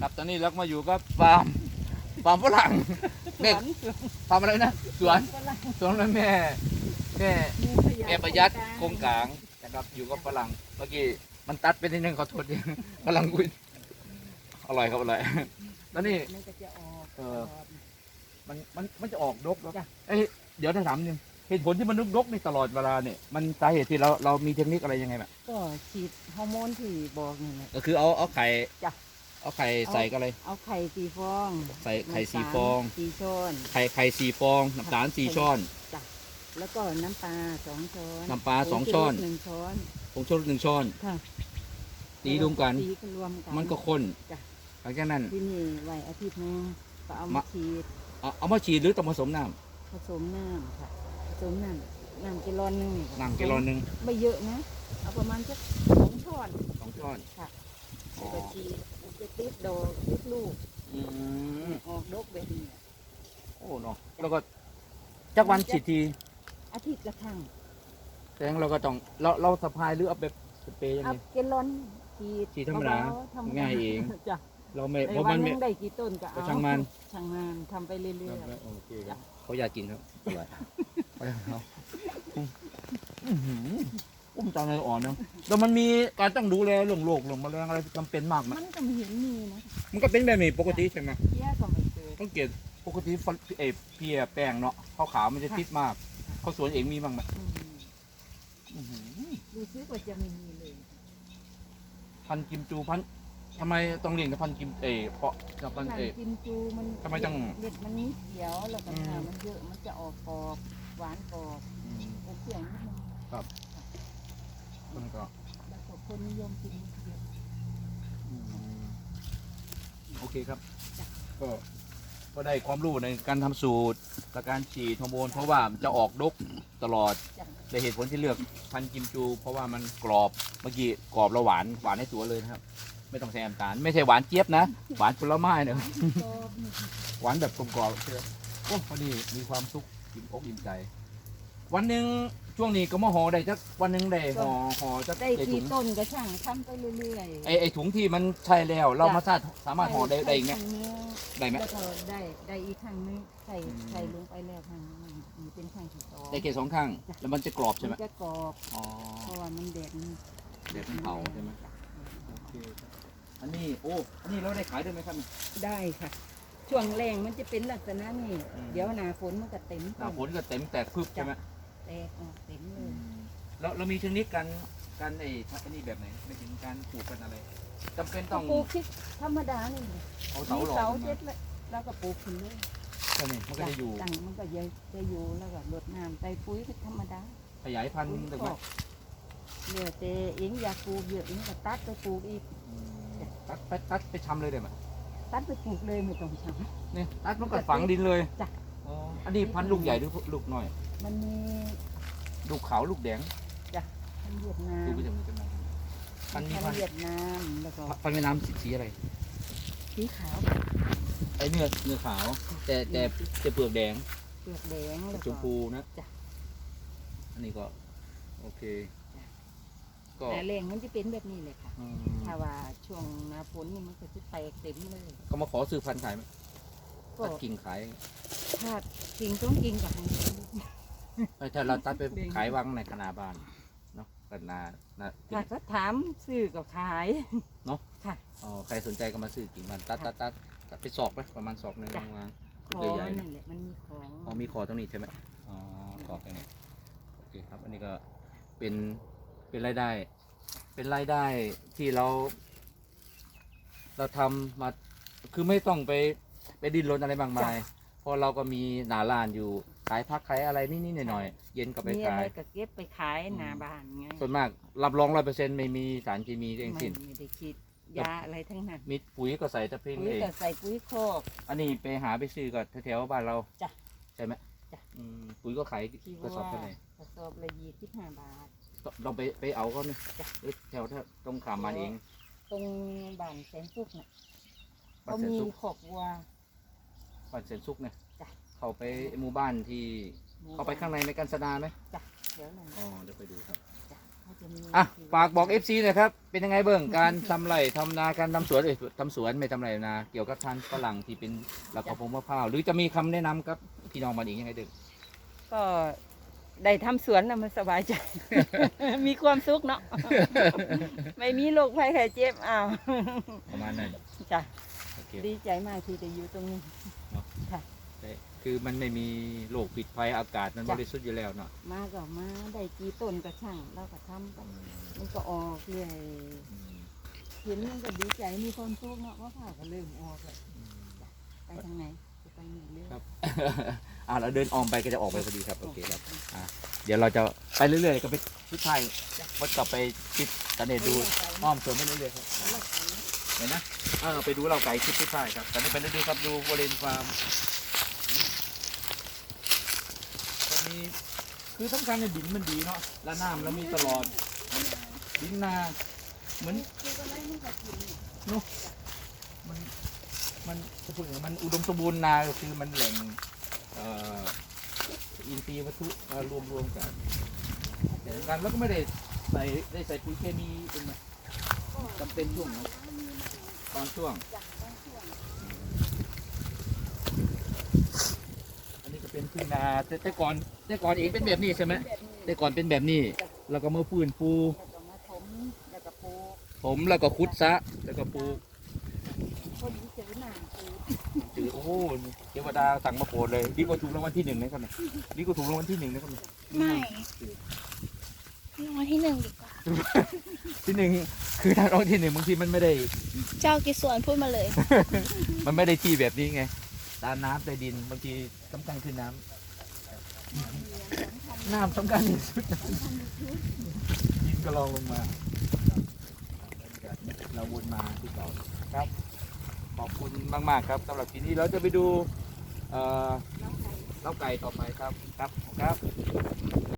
ครับตอนนี้เราก็มาอยู่กับฟาร์มฟาร์มฝรั่งเนี่ยฟาร์มอะไรนะสวนสวนแล้วแม่แม่แม่ประหยัดโครงกลางนะครับอยู่กับฝรั่งเมื่อกี้มันตัดไปนิดนึงขอโทษทีกำลังคุยอร่อยครับอร่อยแล้วนี่มันก็จะออกเออมันมันมันจะออกดกแล้วเอ้ยเดี๋ยวถ้าถามหนึงเหตุผลที่มันดกดกในตลอดเวลาเนี่ยมันสาเหตุที่เราเรามีเทคนิคอะไรยังไงแบบก็ฉีดฮอร์โมนที่บอกนี่แหละก็คือเอาเอาไข่จ้ะ เอาไข่ใส่กันเลย เอาไข่สี่ฟองใส่ไข่น้ำตาลสี่ฟอง สี่ช้อน ไข่ไข่สี่ฟองน้ำตาลสี่ช้อนแล้วก็น้ำปลาสองช้อนน้ำปลาสองช้อน ผงชูรสหนึ่งช้อนผงชูรสหนึ่งช้อนค่ะตีรวมกัน ตีกันรวมกัน มันก็ข้นจ้ะ หลังจากนั้น ที่นี่ไว้อาทิตย์หนึงก็เอามะมา ฉีดเอาเอามาฉีดหรือต้องผสมน้ผสมน้ำค่ะผสมน้ำน้ำกิโลนึงำน้ำกิโลนึงไม่เยอะนะ เอาประมาณสักสองช้อนสองช้อนแล้วก็ฉีดมัน จะติดดอกติดลูกอืมออกดอกแบบนี้โอ้เนาะแล้วก็จักวันฉีดทีอาทิตย์ละครั้งแสดงเราก็ต้องเราเราสะพายหรือเอาแบบสเปรย์ยังเอาไง เกลอนฉีดฉีดธรรมดาเบๆธรรมดง่ายเอง จ้ะเราไม่ในเพราะวัมันนหไม่ นึงได้กี่ต้นก็เอาก็ช่างมัน ช่างมันทำไปเรื่อย โอเคครับเขาอยากกินครับอร่อยไปครับอื้อหือ อุ้มจังเลยอ่อนเนาะแล้วมันมีการต้องดูแลเรื่องโรคเรื่องแมลงอะไรจำเป็นมากไหๆมมันก็ไม่เห็นมีนะมันก็เป็นแบบนี้ปกติใช่ไหมเพี้ยก็ไม่เกิดต้องเกตปกติฟันเออเพียแป้งเนาะขาวขาวๆมันจะติดมากเขาสวนเองมีบ้างไหมอืมอื้อหือดูซิว่าจะไม่มีเลยพันธุ์กิมจูพันธุ์ทำไมต้องเรียนกับพันธุ์กิมเออเพราะกับพันธุ์ทางเออกิมจูมันทำไมต้องเด็ดมันนิดเดียวแล้วก็อืมถ้ามันเยอะมันจะออกกรอบหวานกรอบอืมอมเปรี้ยวนิดนึง มันก็แล้วก็คนนิยมกินเยอะ อืมโอเคครับก็ก็ได้ความรู้ในการทำสูตรและการฉีดฮอร์โมนเพราะว่ามันจะออกดกตลอด จ้ะแต่เหตุผลที่เลือกพันธุ์กิมจู เพราะว่ามันกรอบเมื่อกี้กรอบแล้วหวานหวานในตัวเลยนะครับ ไม่ต้องใส่น้ำตาลไม่ใช่หวานเจี๊ยบนะ หวานผลไม้เนอะกรอบหวานแบบกลมกล่อมเชื่อโอ้พอดีมีความสุขอิ่มอกอิ่มใจ วันหนึ่ง ช่วงนี้ก็มาห่อได้จักวันหนึ่งได้ห่อห่อจักได้ได้ถุกี่งต้นก็ช่างทำไปเรื่อยๆไอไอถุงที่มันใช่แล้ว เรามาสามารถสามารถห่อได้ได้อีกไหมใส่ข้างนี้ได้ไหมแล้วก็ได้ได้อีกข้างนึงใส่อืมใส่ลงไปแล้วข้างนึงมันเป็นข้างที่สองได้แค่สองข้างแล้วมันจะกรอบใช่ไหมนจะกรอบอ๋อเพราะว่ามันแดดมันเด็ดมันเผาใช่ไหมโอเคครับอันนี้โอ้อันนี้เราได้ขายด้วยไหมครับ ได้ค่ะ ช่วงแรงมันจะเป็นลักษณะนี้อืม เดี๋ยวหนาฝนมันก็เต็มหน้าฝนก็เต็มแตกพึบใช่ไหม แตกออกเต็มเลยแล้วเรามีเทคนิคการการไอ้อันนี้แบบไหนไม่ถึงการปลูกกันอะไรจำเป็นต้องปลูกที่ธรรมดานี่เอามีเสาหล่อเสาขึ้นเจ็มาดเลยแล้วก็ปลูกขึ้นเลยใช่ไหมมันก็จะอยู่ ตั้งมันก็จะจะอยู่แล้วก็รดน้ำใส่ปุ๋ยเป็นธรรมดาขยายพันธุ์ปุ๋ยได้คไหมอกเดี๋ยวแต่เองอยากปลูกเยอะเองก็ตัดไปปลูกอีก อืมตัดไปตัดไปชำเลยได้ไหมตัดไปปลูกเลยไม่ต้องทนี่ตัดมันก็ฝังดินเลย จ้ะ อ๋ออันนี้พันธุ์ลูกใหญ่หรือลูกน้อยำมันมีลูกขาวลูกแดงพันธุ์เวียดนามดูไปจากมือกันมาพันธุ์มีพันพันธุ์ธุ์เวียดนามแล้วก็พันธุ์แม่น้ำสีสีอะไรสีขาวไอ้เนื้อเนื้อขาว แต่แต่จะเปลือกแดงเปลือกแดงแล้วชก็ มพูนะจ้ะ อันนี้ก็โอเคจ้ะก็แต่แรงมันจะเป็นแบบนี้เลยค่ะ อืมถ้าว่าช่วงหน้าฝนนี่มันก็จะแตกเต็มเลยก็มาขอซื้อพันธุ์ขายไหม ก็ตัดกิ่งขายถ้ากิ่งต้องกิ่งกับมันไม่ถ้าเราตัดไปขายวางในคณาบ้านเนาะกันนานาถ้าเขาถามซื้อก็ขายเนาะค่ะอ๋อใครสนใจก็มาซื้อกิ่งมันตัดตัดตัดตัดไปศอกไหมประมาณศอกหนึ่งจ้ะวางขอใหญ่ๆนั่นแหละมันมีของอ๋อมีคอตรงนี้ใช่ไหมอ๋อคอตรงนี้โอเคครับ อันนี้ก็เป็นเป็นรายได้ เป็นรายได้ที่เรา เราทำมาคือไม่ต้องไป ไปดิ้นรนอะไรมากมายเพราะเราก็มีหนาลานอยู่ขายพักขายอะไรนิดๆหน่อยๆเย็นก็ไปมีอะขาไรยก็เก็บไปขายอืมหน้าบ้านไงส่วนมากรับรองร้อยเปอร์เซ็นต์ไม่มีสารเคมีทั้งไม่สิ้นไม่ได้คิดยาอะไรทั้งนั้นมีปุ๋ยก็ใส่ตะเพียงปุ๋ยเอง ก็ใส่ปุ๋ยโคอกอันนี้ไปหาไปซื้อก็แถวๆบ้านเราจ้ะใช่ไหมจ้ะ อืมปุ๋ยก็ขายที่กระสอบว่าเท่าไหร่กระสอบละยี่สิบห้าบาทเราไปไปเอาเขาเนี่ยจ้ะ หรือแถวๆตรงขามมันเองตรงบ้านแสนสุกน่ะบ้าเขานแสนมีสุขขอกวัว บ้านเซนซุกเนี่ยจ้ะ เขาไปหมู่บ้านที่หมู่เขาไปข้างในในกันสนาไหมเดี๋ยวนั้นอ๋อเดี๋ยวไปดูครับจ้ะเขาจะมีอะฝากบอก FC หน่อยครับเป็นยังไงเบิ่งการทำไรทำนาการทำสวนเอ้ยทำสวนไม่ทำไรนาเกี่ยวกับทานฝรั่งที่เป็นหลักกระพงมะพร้าวหรือจะมีคำแนะนำครับพี่น้องมาอีกยังไงเดึกก็ได้ทำสวนนะมันสบายใจ มีความสุขเนาะ ไม่มีโรคภัยไข้เจ็บอ้าวประมาณนั้นจ้ะโอเคดีใจมากที่ได้อยู่ตรงนี้แต่ คือมันไม่มีโรคปิดภัยอากาศมันจ้ะบริสุทธิ์อยู่แล้วเนาะมาก็มาได้กี่ต้นก็ช่างเราก็ทำไปมันก็ออกเรื่อยอืมเห็นมันก็ดีใจมีความสุขเนาะว่าผ่าก็เริ่มออกแล้วอืมไปทางไหนจะไปไหนเรื่อยครับอ่าเราเดินออมไปก็จะออกไปพอดีครับโอเคครับอ่าเดี๋ยวเราจะไปเรื่อยๆก็ไปชุดไทยวัดกลับไปติดตะเนตดูอ้อมสวนไปเรื่อยๆครับเห็นนะเออไปดูเราไก่ชุดชุดไทยครับตอนนี้ไปเรื่อยๆครับดูวอลเลนฟาร์มตอนนี้ คือสำคัญในดินมันดีเนาะและน้ำเรามีตลอด ดินนา เหมือนมันมันจะพูดอย่างไรมันอุดมสมบูรณ์นาก็คือมันแหล่งเอ่ออินทรีย์วัตถุมารวมรวมๆกันแต่กันแล้วก็ไม่ได้ใส่ได้ใส่ปุ๋ยเคมีเป็นไหมจำเป็นช่วงไหนตอนช่วง อันนี้ก็เป็นพื้นนาแต่แต่ก่อน แต่ก่อนเองเป็นแบบนี้ใช่ไหมแต่ก่อนเป็นแบบนี้ แล้วก็มาฟื้นฟูแล้วก็มาถมแล้วก็ปลูกผมแล้วก็คุดซะ แล้วก็ปลูกพอดีเจอหนังปลูกถือโอ้โหเทวดาสั่งมาโปรดเลยดีกว่าถูกรางวัลที่หนึ่งนะครับเนี่ยดีกว่าถูกรางวัลที่หนึ่งนะครับเนี่ยไม่รางวัลที่หนึ่งดีกว่า ที่หนึ่งคือถ้ารางวัลที่หนึ่งบางทีมันไม่ได้ เจ้ากิจสวนพูดมาเลย มันไม่ได้ที่แบบนี้ไงตาน้ำใต้ดินบางทีสำคัญคือน้ำ น้ำสำคัญที่สุดยินก็ลองลงมาเราวนมาที่เก่าครับ ขอบคุณมากมากครับสำหรับทีนี้เราจะไปดูเอ่อเล้าไก่ต่อไปครับครับครับ